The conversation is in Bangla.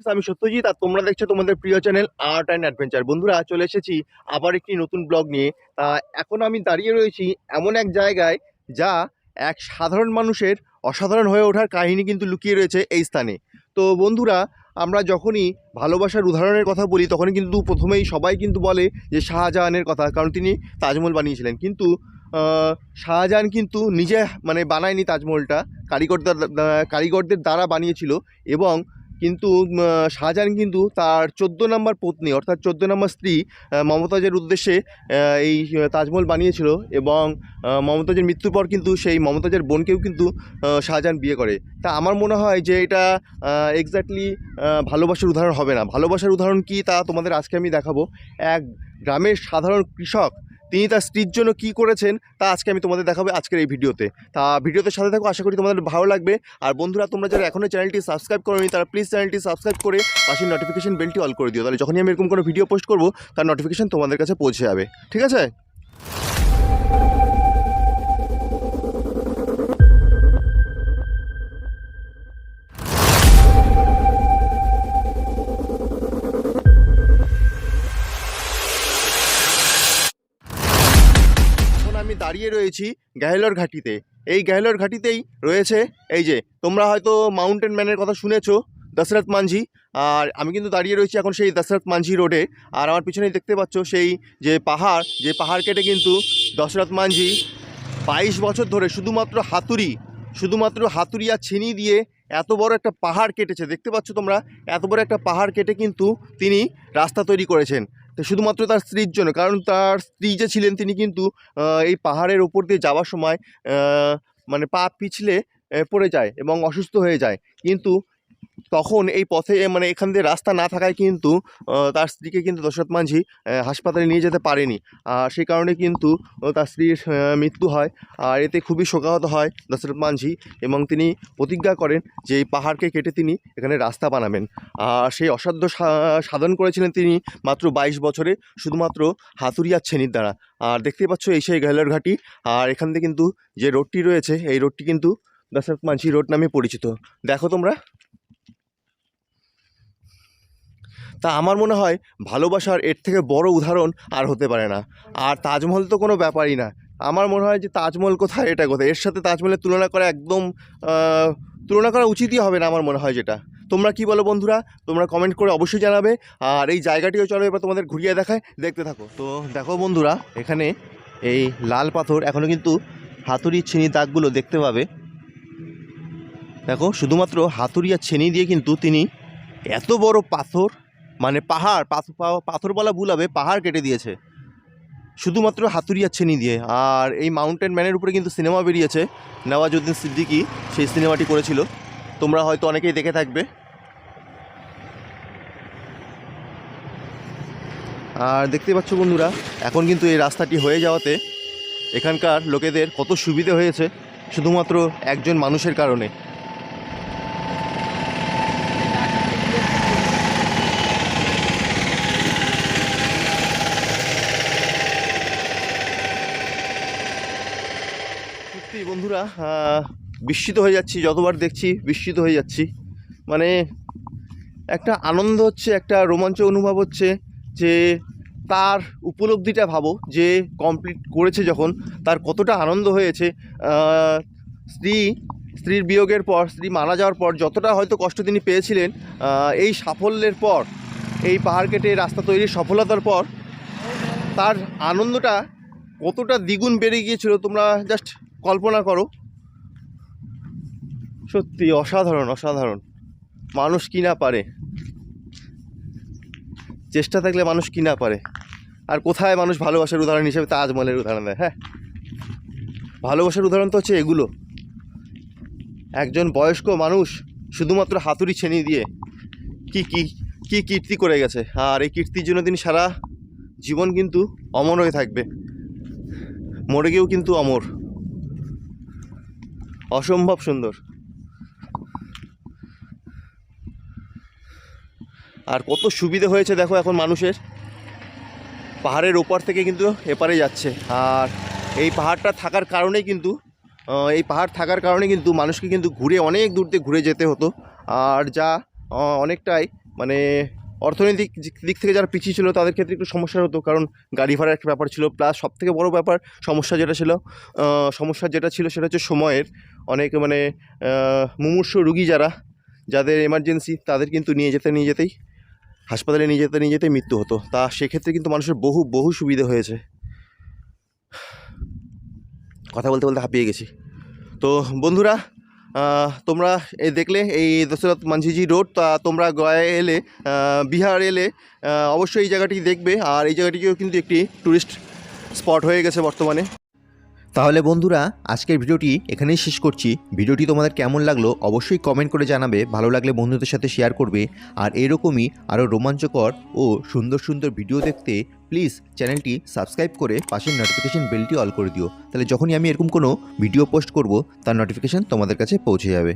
আমি সত্যজিৎ আর তোমরা দেখছ তোমাদের প্রিয় চ্যানেল আর্ট অ্যান্ড অ্যাডভেঞ্চার বন্ধুরা চলে এসেছি আবার একটি নতুন ব্লগ নিয়ে। তা এখন আমি দাঁড়িয়ে রয়েছি এমন এক জায়গায় যা এক সাধারণ মানুষের অসাধারণ হয়ে ওঠার কাহিনী কিন্তু লুকিয়ে রয়েছে এই স্থানে। তো বন্ধুরা, আমরা যখনই ভালোবাসার উদাহরণের কথা বলি, তখনই কিন্তু প্রথমেই সবাই কিন্তু বলে যে শাহজাহানের কথা, কারণ তিনি তাজমহল বানিয়েছিলেন। কিন্তু শাহজাহান কিন্তু নিজে মানে বানায়নি তাজমহলটা, কারিগরদের কারিগরদের দ্বারা বানিয়েছিল এবং কিন্তু শাহজাহান কিন্তু তার চোদ্দ নম্বর পত্নী, অর্থাৎ চোদ্দ নম্বর স্ত্রী মমতাজের উদ্দেশ্যে এই তাজমহল বানিয়েছিল এবং মমতাজের মৃত্যুর পর কিন্তু সেই মমতাজের বোনকেও কিন্তু শাহজাহান বিয়ে করে। তা আমার মনে হয় যে এটা এক্স্যাক্টলি ভালোবাসার উদাহরণ হবে না। ভালোবাসার উদাহরণ কি তা তোমাদের আজকে আমি দেখাবো। এক, গ্রামের সাধারণ কৃষক তিনি তার স্ত্রীর জন্য কি করেছেন, তা আজকে আমি তোমাদের দেখাবো আজকের এই ভিডিওতে। তা ভিডিওতে সাথে থাকো, আশা করি তোমাদের ভালো লাগবে। আর বন্ধুরা, তোমরা যারা এখনও চ্যানেলটি সাবস্ক্রাইব করোনি, তারা প্লিজ চ্যানেলটি সাবস্ক্রাইব করে পাশের নোটিফিকেশন বেলটি অল করে দিও। তাহলে যখনই আমি এরকম কোনো ভিডিও পোস্ট করব, তার নোটিফিকেশন তোমাদের কাছে পৌঁছে যাবে। ঠিক আছে? আমি দাঁড়িয়ে রয়েছি গ্যাহেলর ঘাটিতে। এই গ্যাহেলর ঘাটিতেই রয়েছে, এই যে, তোমরা হয়তো মাউন্টেন ম্যানের কথা শুনেছো, দশরথ মাঝি আর আমি কিন্তু দাঁড়িয়ে রয়েছি এখন সেই দশরথ মাঝি রোডে। আর আমার পিছনেই দেখতে পাচ্ছ সেই যে পাহাড় যে পাহাড় কেটে কিন্তু দশরথ মাঝি বাইশ বছর ধরে শুধুমাত্র হাতুড়ি শুধুমাত্র হাতুড়ি আর ছিনি দিয়ে এত বড় একটা পাহাড় কেটেছে। দেখতে পাচ্ছ তোমরা, এত বড় একটা পাহাড় কেটে কিন্তু তিনি রাস্তা তৈরি করেছেন। তো শুধুমাত্র তার স্ত্রীর জন্য, কারণ তার স্ত্রী যে ছিলেন তিনি কিন্তু এই পাহাড়ের ওপর দিয়ে যাওয়ার সময় মানে পা পিছলে পড়ে যায় এবং অসুস্থ হয়ে যায়। কিন্তু তখন এই পথে মানে এখান দিয়ে রাস্তা না থাকায় কিন্তু তার স্ত্রীকে কিন্তু দশরথ মাঝি হাসপাতালে নিয়ে যেতে পারেনি। আর সেই কারণে কিন্তু তার স্ত্রীর মৃত্যু হয়। আর এতে খুবই শোকাহত হয় দশরথ মাঝি এবং তিনি প্রতিজ্ঞা করেন যে এই পাহাড়কে কেটে তিনি এখানে রাস্তা বানাবেন। আর সেই অসাধ্য সাধন করেছিলেন তিনি মাত্র বাইশ বছরে, শুধুমাত্র হাতুড়িয়ার ছেনির দ্বারা। আর দেখতে পাচ্ছ এই সেই গেলার ঘাটি। আর এখান থেকে কিন্তু যে রোডটি রয়েছে, এই রোডটি কিন্তু দশরথ মাঝি রোড নামে পরিচিত। দেখো তোমরা। তা আমার মনে হয় ভালোবাসার এর থেকে বড় উদাহরণ আর হতে পারে না। আর তাজমহল তো কোনো ব্যাপারই না। আমার মনে হয় যে তাজমহল কোথায়, এটা কোথায়? এর সাথে তাজমহলের তুলনা করা একদম তুলনা করা উচিতই হবে না আমার মনে হয় যেটা। তোমরা কি বলো বন্ধুরা? তোমরা কমেন্ট করে অবশ্যই জানাবে। আর এই জায়গাটিও চলো, এবার তোমাদের ঘুরিয়ে দেখায়। দেখতে থাকো। তো দেখো বন্ধুরা, এখানে এই লাল পাথর এখনও কিন্তু হাতুড়ি ছিনি দাগগুলো দেখতে পাবে। দেখো, শুধুমাত্র হাতুড়ি আর ছেনি দিয়ে কিন্তু তিনি এত বড় পাথর মানে পাহাড় পাথর বলা ভুল হবে, পাহাড় কেটে দিয়েছে। শুধুমাত্র হাতুড়ি আর ছেনি দিয়ে। আর এই মাউন্টেন ম্যানের উপরে কিন্তু সিনেমা বেরিয়েছে, নওয়াজুদ্দিন সিদ্দিকি সেই সিনেমাটি করেছিল। তোমরা হয়তো অনেকেই দেখে থাকবে। আর দেখতে পাচ্ছ বন্ধুরা, এখন কিন্তু এই রাস্তাটি হয়ে যাওয়াতে এখানকার লোকেদের কত সুবিধে হয়েছে, শুধুমাত্র একজন মানুষের কারণে। সত্যি বন্ধুরা বিস্মিত হয়ে যাচ্ছি, যতবার দেখছি বিস্মিত হয়ে যাচ্ছি। মানে একটা আনন্দ হচ্ছে, একটা রোমাঞ্চ অনুভব হচ্ছে যে তার উপলব্ধিটা ভাবো, যে কমপ্লিট করেছে যখন, তার কতটা আনন্দ হয়েছে। স্ত্রী, স্ত্রীর বিয়োগের পর, স্ত্রী মারা যাওয়ার পর, যতটা হয়তো কষ্ট তিনি পেয়েছিলেন এই সাফল্যের পর, এই পাহাড় কেটে রাস্তা তৈরির সফলতার পর, তার আনন্দটা কতটা দ্বিগুণ বেড়ে গিয়েছিল, তোমরা জাস্ট কল্পনা করো। সত্যি অসাধারণ অসাধারণ। মানুষ কি না পারে? চেষ্টা থাকলে মানুষ কি না পারে? আর কোথায় মানুষ ভালোবাসার উদাহরণ হিসেবে তাজমহলের উদাহরণ দেয় হ্যাঁ? ভালোবাসার উদাহরণ তো হচ্ছে এগুলো। একজন বয়স্ক মানুষ শুধুমাত্র হাতুড়ি ছেনি দিয়ে কি কি কি কীর্তি করে গেছে। আর এই কীর্তির জন্য তিনি সারা জীবন কিন্তু অমর হয়ে থাকবে। মরে গিয়েও কিন্তু অমর। অসম্ভব সুন্দর। আর কত সুবিধে হয়েছে দেখো এখন মানুষের। পাহাড়ের ওপার থেকে কিন্তু এপারে যাচ্ছে। আর এই পাহাড়টা থাকার কারণেই কিন্তু এই পাহাড় থাকার কারণে কিন্তু মানুষকে কিন্তু ঘুরে অনেক দূর থেকে ঘুরে যেতে হতো। আর যা অনেকটাই মানে অর্থনৈতিক দিক- থেকে যারা পিছিয়ে ছিল তাদের ক্ষেত্রে একটু সমস্যা হতো। কারণ গাড়ি ভাড়ার একটা ব্যাপার ছিল। প্লাস সব থেকে বড়ো ব্যাপার সমস্যা যেটা ছিল সমস্যা যেটা ছিল সেটা হচ্ছে সময়ের অনেক মানে মুমূর্ষ রুগী যারা, যাদের এমার্জেন্সি তাদের কিন্তু নিয়ে যেতে, নিয়ে যেতেই, হাসপাতালে নিয়ে যেতে, নিয়ে যেতেই মৃত্যু হতো। তা সেক্ষেত্রে কিন্তু মানুষের বহু বহু সুবিধে হয়েছে। কথা বলতে বলতে হাঁপিয়ে গেছি। তো বন্ধুরা তোমরা এই দেখলে এই দশরথ মাঝিজি রোড, তা তোমরা গয়া এলে বিহার এলে অবশ্যই এই জায়গাটি দেখবে। আর এই জায়গাটিকেও কিন্তু একটি ট্যুরিস্ট স্পট হয়ে গেছে বর্তমানে। তাহলে বন্ধুরা, আজকের ভিডিওটি এখানেই শেষ করছি। ভিডিওটি তোমাদের কেমন লাগল অবশ্যই কমেন্ট করে জানাবে। ভালো লাগলে বন্ধুদের সাথে শেয়ার করবে। আর এরকমই আরও রোমাঞ্চকর ও সুন্দর সুন্দর ভিডিও দেখতে প্লিজ চ্যানেলটি সাবস্ক্রাইব করে পাশের নোটিফিকেশান বেলটি অল করে দিও। তাহলে যখনই আমি এরকম কোনো ভিডিও পোস্ট করব, তার নোটিফিকেশান তোমাদের কাছে পৌঁছে যাবে।